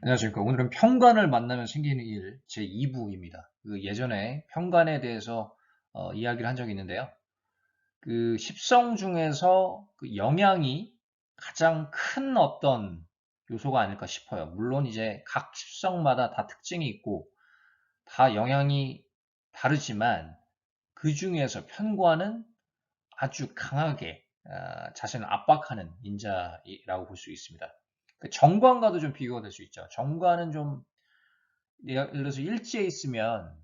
안녕하십니까. 오늘은 편관을 만나면 생기는 일 제2부입니다. 그 예전에 편관에 대해서 어, 이야기를 한 적이 있는데요. 그 십성 중에서 그 영향이 가장 큰 어떤 요소가 아닐까 싶어요. 물론 이제 각 십성마다 다 특징이 있고 다 영향이 다르지만 그 중에서 편관은 아주 강하게 어, 자신을 압박하는 인자라고 볼 수 있습니다. 그 정관과도 좀 비교가 될 수 있죠. 정관은 좀 예를 들어서 일지에 있으면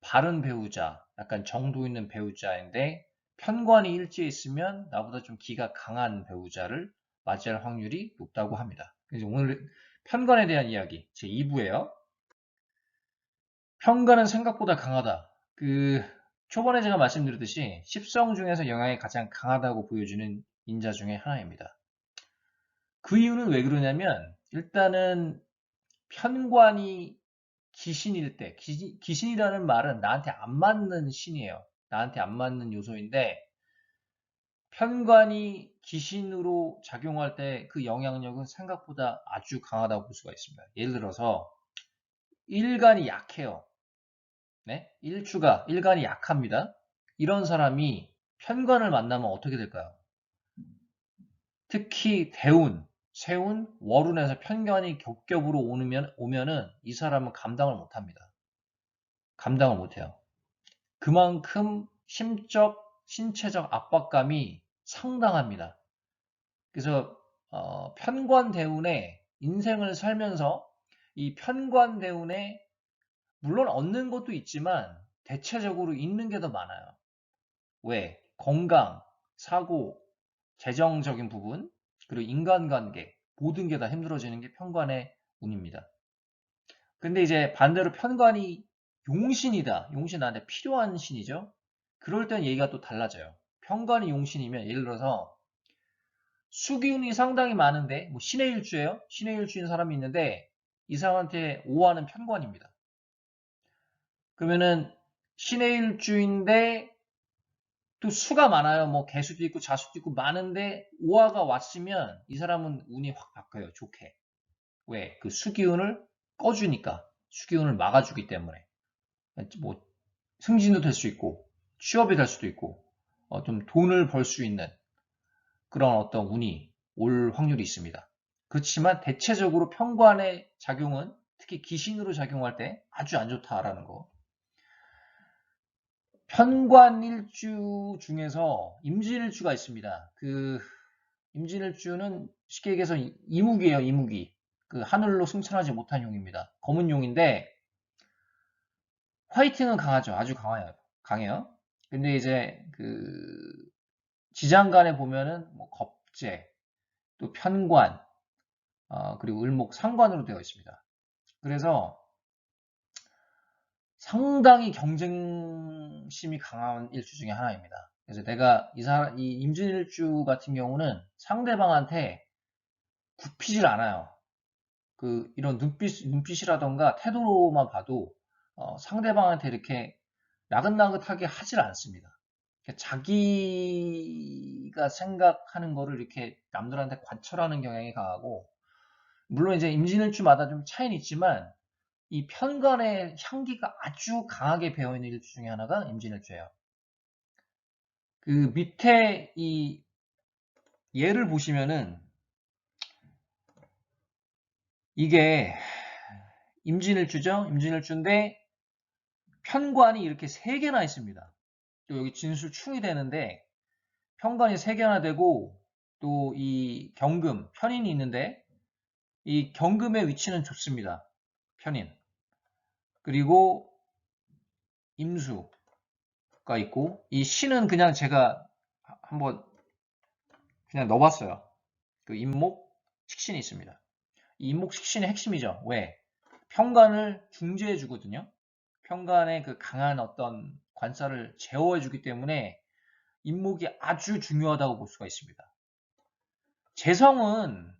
바른 배우자, 약간 정도 있는 배우자인데 편관이 일지에 있으면 나보다 좀 기가 강한 배우자를 맞이할 확률이 높다고 합니다. 그래서 오늘 편관에 대한 이야기 제 2부예요. 편관은 생각보다 강하다. 그 초반에 제가 말씀드렸듯이 십성 중에서 영향이 가장 강하다고 보여주는 인자 중에 하나입니다. 그 이유는 왜 그러냐면 일단은 편관이 귀신일 때 귀신, 이라는 말은 나한테 안 맞는 신이에요. 나한테 안 맞는 요소인데 편관이 귀신으로 작용할 때 그 영향력은 생각보다 아주 강하다고 볼 수가 있습니다. 예를 들어서 일간이 약해요. 네? 일주가 일간이 약합니다. 이런 사람이 편관을 만나면 어떻게 될까요? 특히 대운, 세운, 월운에서 편견이 겹겹으로 오면, 오면은 이 사람은 감당을 못합니다. 감당을 못해요. 그만큼 심적, 신체적 압박감이 상당합니다. 그래서 어, 편관대운에 인생을 살면서 이 편관대운에 물론 얻는 것도 있지만 대체적으로 잃는 게 더 많아요. 왜? 건강, 사고, 재정적인 부분, 그리고 인간관계 모든 게 다 힘들어지는 게 편관의 운입니다. 근데 이제 반대로 편관이 용신이다. 용신 나한테 필요한 신이죠. 그럴 땐 얘기가 또 달라져요. 편관이 용신이면 예를 들어서 수기운이 상당히 많은데 뭐 신의 일주예요. 신의 일주인 사람이 있는데 이 사람한테 오하는 편관입니다. 그러면은 신의 일주인데 또 수가 많아요. 뭐 개수도 있고 자수도 있고 많은데 오화가 왔으면 이 사람은 운이 확 바뀌어요. 좋게. 왜? 그 수기운을 꺼주니까. 수기운을 막아주기 때문에. 뭐 승진도 될 수 있고 취업이 될 수도 있고 어, 좀 돈을 벌 수 있는 그런 어떤 운이 올 확률이 있습니다. 그렇지만 대체적으로 평관의 작용은 특히 기신으로 작용할 때 아주 안 좋다라는 거. 편관일주 중에서 임진일주가 있습니다. 그 임진일주는 쉽게 얘기해서 이무기예요, 이무기. 그 하늘로 승천하지 못한 용입니다. 검은 용인데 화이팅은 강하죠. 아주 강해요. 강해요. 근데 이제 그 지장간에 보면은 뭐 겁재, 또 편관, 어, 그리고 을목 상관으로 되어 있습니다. 그래서 상당히 경쟁 심이 강한 일주 중에 하나입니다. 그래서 내가 이 사람, 이 임진일주 같은 경우는 상대방한테 굽히질 않아요. 그 이런 눈빛 눈빛이라던가 태도로만 봐도 어, 상대방한테 이렇게 나긋나긋하게 하질 않습니다. 자기가 생각하는 거를 이렇게 남들한테 관철하는 경향이 강하고 물론 이제 임진일주마다 좀 차이는 있지만 이 편관의 향기가 아주 강하게 배어있는 일주 중에 하나가 임진일주예요. 그 밑에 이 예를 보시면은 이게 임진일주죠. 임진일주인데 편관이 이렇게 세 개나 있습니다. 또 여기 진술충이 되는데 편관이 세 개나 되고 또 이 경금 편인이 있는데 이 경금의 위치는 좋습니다. 편인. 그리고 임수가 있고 이 신은 그냥 제가 한번 그냥 넣어봤어요. 그 임목 식신이 있습니다. 이 임목 식신의 핵심이죠. 왜? 평간을 중재해 주거든요. 평간의 그 강한 어떤 관사를 제어해 주기 때문에 임목이 아주 중요하다고 볼 수가 있습니다. 재성은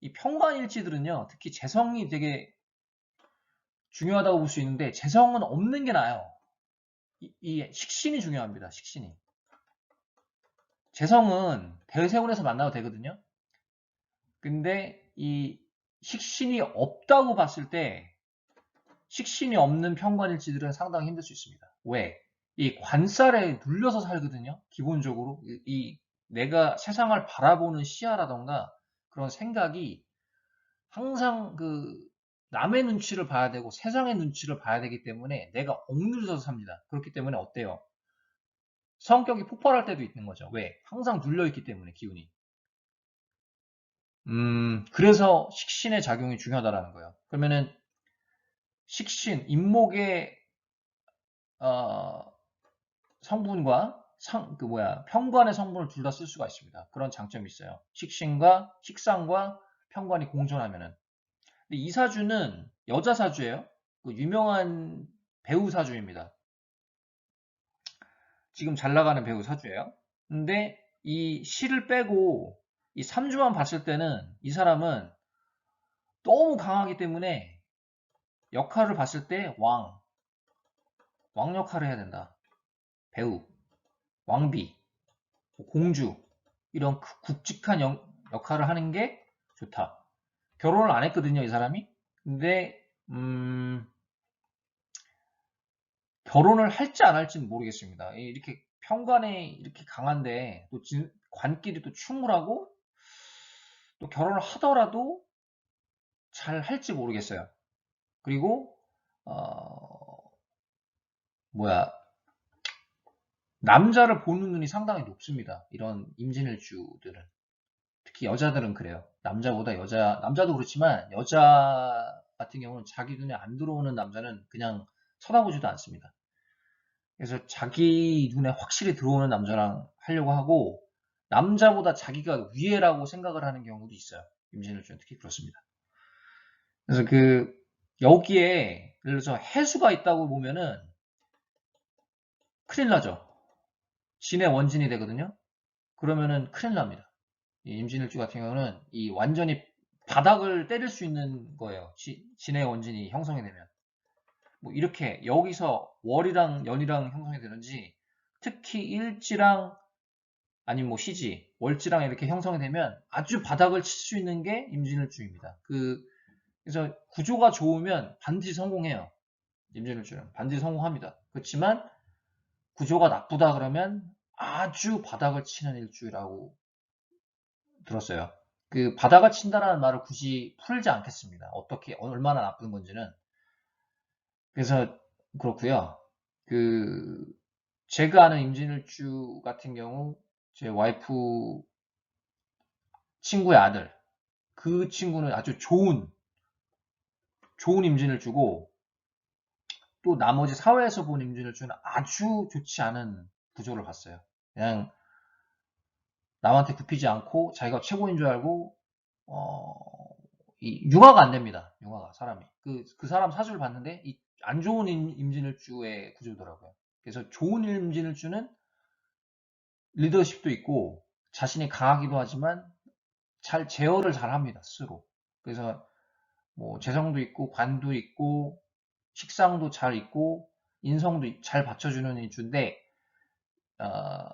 이 평관일지들은요, 특히 재성이 되게 중요하다고 볼 수 있는데 재성은 없는 게 나아요. 이, 이 식신이 중요합니다. 식신이. 재성은 대세운에서 만나도 되거든요. 근데 이 식신이 없다고 봤을 때 식신이 없는 편관일지들은 상당히 힘들 수 있습니다. 왜? 이 관살에 눌려서 살거든요. 기본적으로 이, 이 내가 세상을 바라보는 시야라던가 그런 생각이 항상 그 남의 눈치를 봐야 되고 세상의 눈치를 봐야 되기 때문에 내가 억눌려서 삽니다. 그렇기 때문에 어때요? 성격이 폭발할 때도 있는 거죠. 왜? 항상 눌려있기 때문에 기운이. 음, 그래서 식신의 작용이 중요하다라는 거예요. 그러면은 식신, 임목의 어, 성분과 상, 그 뭐야 편관의 성분을 둘 다 쓸 수가 있습니다. 그런 장점이 있어요. 식신과 식상과 편관이 공존하면은. 이 사주는 여자 사주예요. 그 유명한 배우 사주입니다. 지금 잘 나가는 배우 사주예요. 근데 이 시를 빼고 이 3주만 봤을 때는 이 사람은 너무 강하기 때문에 역할을 봤을 때 왕, 왕 역할을 해야 된다. 배우, 왕비, 공주 이런 그 굵직한 역, 역할을 하는 게 좋다. 결혼을 안 했거든요, 이 사람이. 근데 음, 결혼을 할지 안 할지는 모르겠습니다. 이렇게 편관에 이렇게 강한데 또 진- 관길이 또 충분하고 또 결혼을 하더라도 잘 할지 모르겠어요. 그리고 어, 뭐야 남자를 보는 눈이 상당히 높습니다. 이런 임진일주들은 특히 여자들은 그래요. 남자보다 여자 남자도 그렇지만 여자 같은 경우는 자기 눈에 안 들어오는 남자는 그냥 쳐다보지도 않습니다. 그래서 자기 눈에 확실히 들어오는 남자랑 하려고 하고 남자보다 자기가 위에라고 생각을 하는 경우도 있어요. 임진일주는 특히 그렇습니다. 그래서 그 여기에 예를 들어서 해수가 있다고 보면은 큰일 나죠. 진의 원진이 되거든요. 그러면은 큰일 납니다. 이 임진일주 같은 경우는 이 완전히 바닥을 때릴 수 있는 거예요. 지- 진의 원진이 형성이 되면. 뭐 이렇게 여기서 월이랑 연이랑 형성이 되는지 특히 일지랑 아니면 뭐 시지, 월지랑 이렇게 형성이 되면 아주 바닥을 칠 수 있는 게 임진일주입니다. 그 그래서 구조가 좋으면 반드시 성공해요. 임진일주는 반드시 성공합니다. 그렇지만 구조가 나쁘다 그러면 아주 바닥을 치는 일주라고 들었어요. 그 바닥을 친다라는 말을 굳이 풀지 않겠습니다. 어떻게 얼마나 나쁜 건지는 그래서 그렇고요. 그 제가 아는 임진일주 같은 경우 제 와이프 친구의 아들 그 친구는 아주 좋은 좋은 임진일주고 또 나머지 사회에서 본 임진일주는 아주 좋지 않은 구조를 봤어요. 그냥 남한테 굽히지 않고 자기가 최고인 줄 알고 어, 이 융화가 안 됩니다. 융화가 사람이 그, 그 사람 사주를 봤는데 이 안 좋은 임- 임진일주의 구조더라고요. 그래서 좋은 임진일주는 리더십도 있고 자신이 강하기도 하지만 잘 제어를 잘 합니다 스스로. 그래서 뭐 재성도 있고 관도 있고 식상도 잘 있고 인성도 잘 받쳐주는 일주인데 어,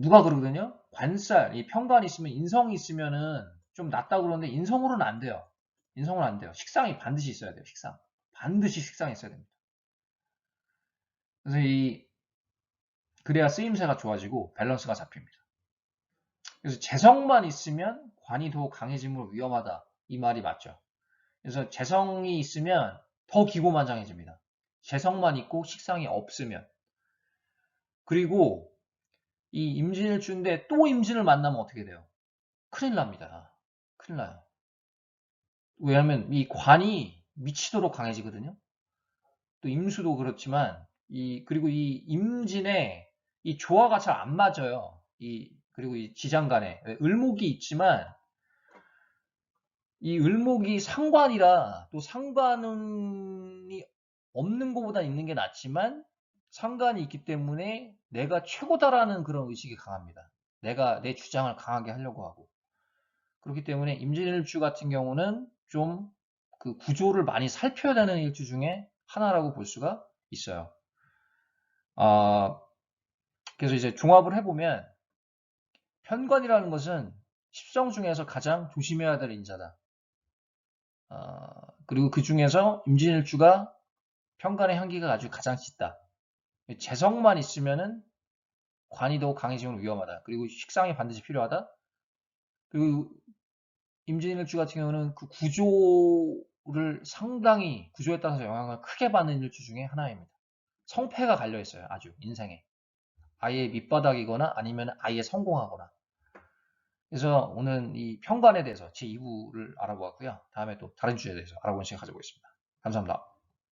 누가 그러거든요. 관살, 이 편관이 있으면 인성이 있으면은 좀 낫다 그러는데 인성으로는 안 돼요. 인성은 안 돼요. 식상이 반드시 있어야 돼요. 식상. 반드시 식상이 있어야 됩니다. 그래서 이 그래야 쓰임새가 좋아지고 밸런스가 잡힙니다. 그래서 재성만 있으면 관이 더 강해지므로 위험하다. 이 말이 맞죠. 그래서 재성이 있으면 더 기고만장해집니다. 재성만 있고 식상이 없으면. 그리고 이 임진일주인데 또 임진을 만나면 어떻게 돼요? 큰일 납니다. 큰일 나요. 왜냐하면 이 관이 미치도록 강해지거든요. 또 임수도 그렇지만 이 그리고 이 임진에 이 조화가 잘 안 맞아요. 이 그리고 이 지장간에 을목이 있지만 이 을목이 상관이라 또 상관이 없는 것보다 있는 게 낫지만 상관이 있기 때문에 내가 최고다라는 그런 의식이 강합니다. 내가 내 주장을 강하게 하려고 하고 그렇기 때문에 임진일주 같은 경우는 좀 그 구조를 많이 살펴야 되는 일주 중에 하나라고 볼 수가 있어요. 아, 그래서 이제 종합을 해보면 편관이라는 것은 십성 중에서 가장 조심해야 될 인자다. 어, 그리고 그 중에서 임진일주가 편간의 향기가 아주 가장 짙다. 재성만 있으면은 관이도 강해지면 위험하다. 그리고 식상이 반드시 필요하다. 그리고 임진일주 같은 경우는 그 구조를 상당히 구조에 따라서 영향을 크게 받는 일주 중에 하나입니다. 성패가 갈려 있어요. 아주 인생에. 아예 밑바닥이거나 아니면 아예 성공하거나. 그래서 오늘 이 평관에 대해서 제 2부를 알아보았고요. 다음에 또 다른 주제에 대해서 알아보는 시간 가져보겠습니다. 감사합니다.